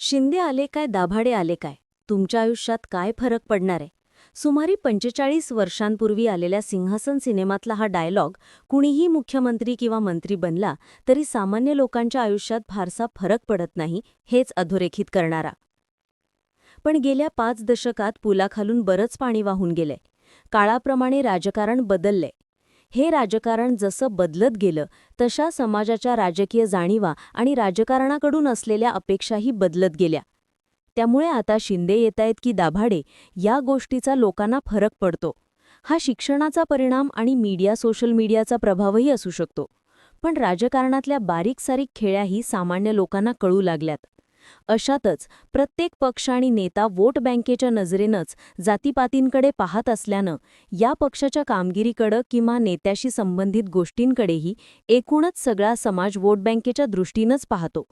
शिंदे आले काय दाभाडे आले काय? तुमच्या आयुष्यात काय फरक पडणार आहे? सुमारे पंचेचाळीस वर्षांपूर्वी आलेल्या सिंहासन सिनेमातला हा डायलॉग कुणीही मुख्यमंत्री किंवा मंत्री बनला तरी सामान्य लोकांच्या आयुष्यात फारसा फरक पडत नाही हेच अधोरेखित करणारा. पण गेल्या पाच दशकात पुलाखालून बरंच पाणी वाहून गेलंय. काळाप्रमाणे राजकारण बदललंय. हे राजकारण जसं बदलत गेलं तशा समाजाच्या राजकीय जाणीवा आणि राजकारणाकडून असलेल्या अपेक्षाही बदलत गेल्या. त्यामुळे आता शिंदे येतायत की दाभाडे या गोष्टीचा लोकांना फरक पडतो. हा शिक्षणाचा परिणाम आणि मीडिया सोशल मीडियाचा प्रभावही असू शकतो. पण राजकारणातल्या बारीक सारीक खेळ्याही सामान्य लोकांना कळू लागल्यात. अशातच प्रत्येक पक्ष आणि नेता वोट बँकेच्या नजरेनंच जातीपातींकडे पाहत असल्यानं या पक्षाच्या कामगिरीकडं किंवा नेत्याशी संबंधित गोष्टींकडेही एकूणच सगळा समाज वोट बँकेच्या दृष्टीनंच पाहतो.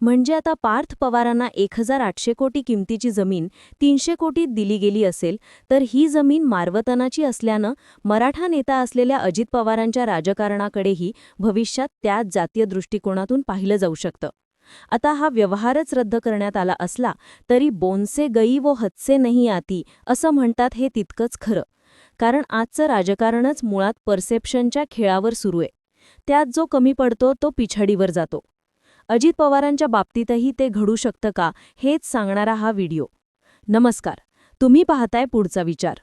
म्हणजे आता पार्थ पवारांना एक हजार आठशे कोटी किमतीची जमीन तीनशे कोटीत दिली गेली असेल तर ही जमीन मारवतनाची असल्यानं मराठा नेता असलेल्या अजित पवारांच्या राजकारणाकडेही भविष्यात त्याच जातीय दृष्टिकोनातून पाहिलं जाऊ शकतं. आता हा व्यवहारच रद्द करण्यात आला असला तरी बोनसे गई व हत्से नाही आती असं म्हणतात हे तितकंच खरं. कारण आजचं राजकारणच मुळात परसेप्शनच्या खेळावर सुरू आहे. त्यात जो कमी पडतो तो पिछाडीवर जातो. अजित पवारांच्या बाबतीतही ते घडू शकतं का हेच सांगणारा हा व्हिडिओ. नमस्कार. तुम्ही पाहताय पुढचा विचार.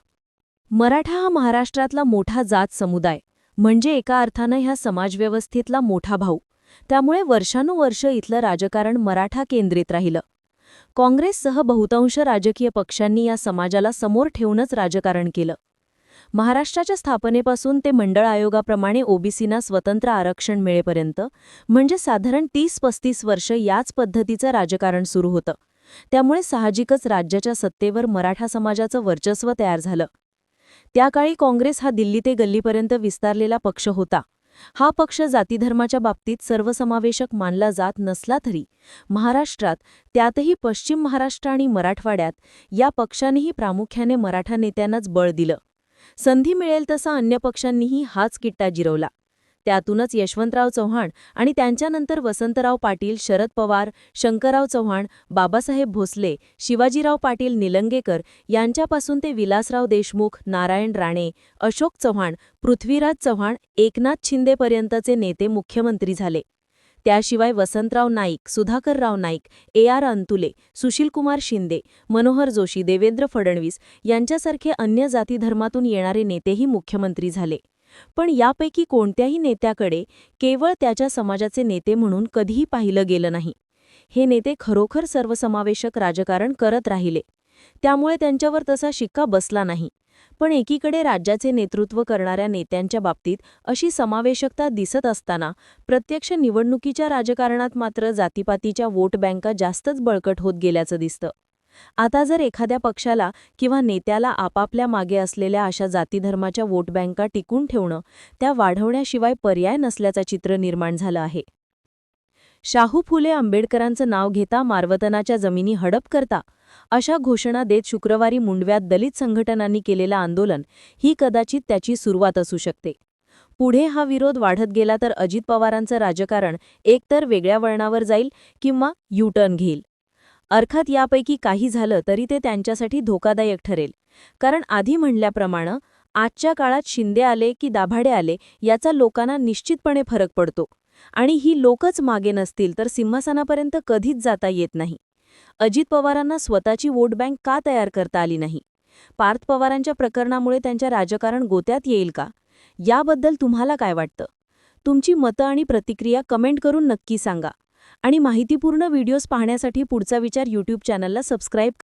मराठा हा महाराष्ट्रातला मोठा जात समुदाय म्हणजे एका अर्थानं ह्या समाजव्यवस्थेतला मोठा भाऊ. त्यामुळे वर्षानुवर्ष इथलं राजकारण मराठा केंद्रित राहिलं. काँग्रेससह बहुतांश राजकीय पक्षांनी या समाजाला समोर ठेवूनच राजकारण केलं. महाराष्ट्राच्या स्थापनेपासून ते मंडळ आयोगाप्रमाणे ओबीसीना स्वतंत्र आरक्षण मिळेपर्यंत म्हणजे साधारण तीस पस्तीस वर्ष याच पद्धतीचं राजकारण सुरू होतं. त्यामुळे साहजिकच राज्याच्या सत्तेवर मराठा समाजाचं वर्चस्व तयार झालं. त्या काळी काँग्रेस हा दिल्ली ते गल्लीपर्यंत विस्तारलेला पक्ष होता. हा पक्ष जातीधर्माच्या बाबतीत सर्वसमावेशक मानला जात नसला तरी महाराष्ट्रात त्यातही पश्चिम महाराष्ट्र आणि मराठवाड्यात या पक्षानेही प्रामुख्याने मराठा नेत्यांनाच बळ दिलं. संधी मिळेल तसा अन्य पक्षांनीही हाच किट्टा जिरवला. त्यातूनच यशवंतराव चव्हाण आणि त्यांच्यानंतर वसंतराव पाटील शरद पवार शंकरराव चव्हाण बाबासाहेब भोसले शिवाजीराव पाटील निलंगेकर यांच्यापासून ते विलासराव देशमुख नारायण राणे अशोक चव्हाण पृथ्वीराज चव्हाण एकनाथ शिंदेपर्यंतचे नेते मुख्यमंत्री झाले. त्याशिवाय वसंतराव नाईक सुधाकरराव नाईक ए आर अंतुले सुशीलकुमार शिंदे मनोहर जोशी देवेंद्र फडणवीस यांच्यासारखे अन्य जातीधर्मातून येणारे नेतेही मुख्यमंत्री झाले. पण यापैकी कोणत्याही नेत्याकडे केवळ त्याच्या समाजाचे नेते म्हणून कधीही पाहिलं गेलं नाही. हे नेते खरोखर सर्वसमावेशक राजकारण करत राहिले. त्यामुळे त्यांच्यावर तसा शिक्का बसला नाही. पण एकीकडे राज्याचे नेतृत्व करणाऱ्या नेत्यांच्या बाबतीत अशी समावेशकता दिसत असताना प्रत्यक्ष निवडणुकीच्या राजकारणात मात्र जातीपातीच्या वोट बँका जास्तच बळकट होत गेल्याचं दिसतं. आता जर एखाद्या पक्षाला किंवा नेत्याला आपापल्या मागे असलेल्या अशा जातीधर्माच्या वोट बँका टिकून ठेवणं त्या वाढवण्याशिवाय पर्याय नसल्याचं चित्र निर्माण झालं आहे. शाहू फुले आंबेडकरांचं नाव घेता मार्वतनाच्या जमिनी हडप करता अशा घोषणा देत शुक्रवारी मुंडव्यात दलित संघटनांनी केलेलं आंदोलन ही कदाचित त्याची सुरुवात असू शकते. पुढे हा विरोध वाढत गेला तर अजित पवारांचं राजकारण एकतर वेगळ्या वळणावर जाईल किंवा युटर्न घेईल. अर्थात यापैकी काही झालं तरी ते त्यांच्यासाठी धोकादायक ठरेल. कारण आधी म्हणल्याप्रमाणे आजच्या काळात शिंदे आले की दाभाडे आले याचा लोकांना निश्चितपणे फरक पडतो. आणि ही लोकच मागे नसतील तर सिंहासनापर्यंत कधीच जाता येत नाही. अजित पवारांना स्वतःची वोट बँक का तयार करता आली नाही? पार्थ पवारांच्या प्रकरणामुळे त्यांच्या राजकारण गोत्यात येईल का? याबद्दल तुम्हाला काय वाटतं? तुमची मतं आणि प्रतिक्रिया कमेंट करून नक्की सांगा. आणि माहितीपूर्ण व्हिडिओज पाहण्यासाठी पुढचा विचार यूट्यूब चॅनलला सबस्क्राईब